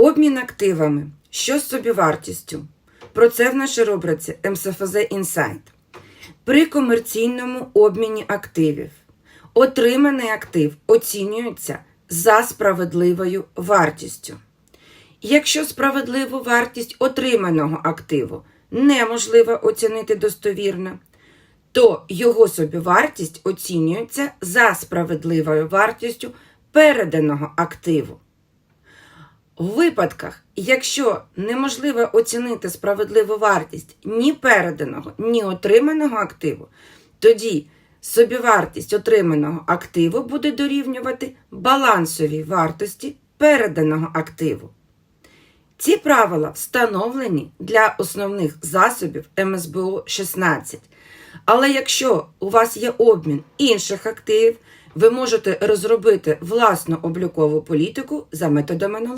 Обмін активами. Що з собівартістю? Про це в нашій рубриці МСФЗ Інсайт. При комерційному обміні активів отриманий актив оцінюється за справедливою вартістю. Якщо справедливу вартість отриманого активу неможливо оцінити достовірно, то його собівартість оцінюється за справедливою вартістю переданого активу. У випадках, якщо неможливо оцінити справедливу вартість ні переданого, ні отриманого активу, тоді собівартість отриманого активу буде дорівнювати балансовій вартості переданого активу. Ці правила встановлені для основних засобів МСБУ 16. Але якщо у вас є обмін інших активів, ви можете розробити власну облікову політику за методом аналогії.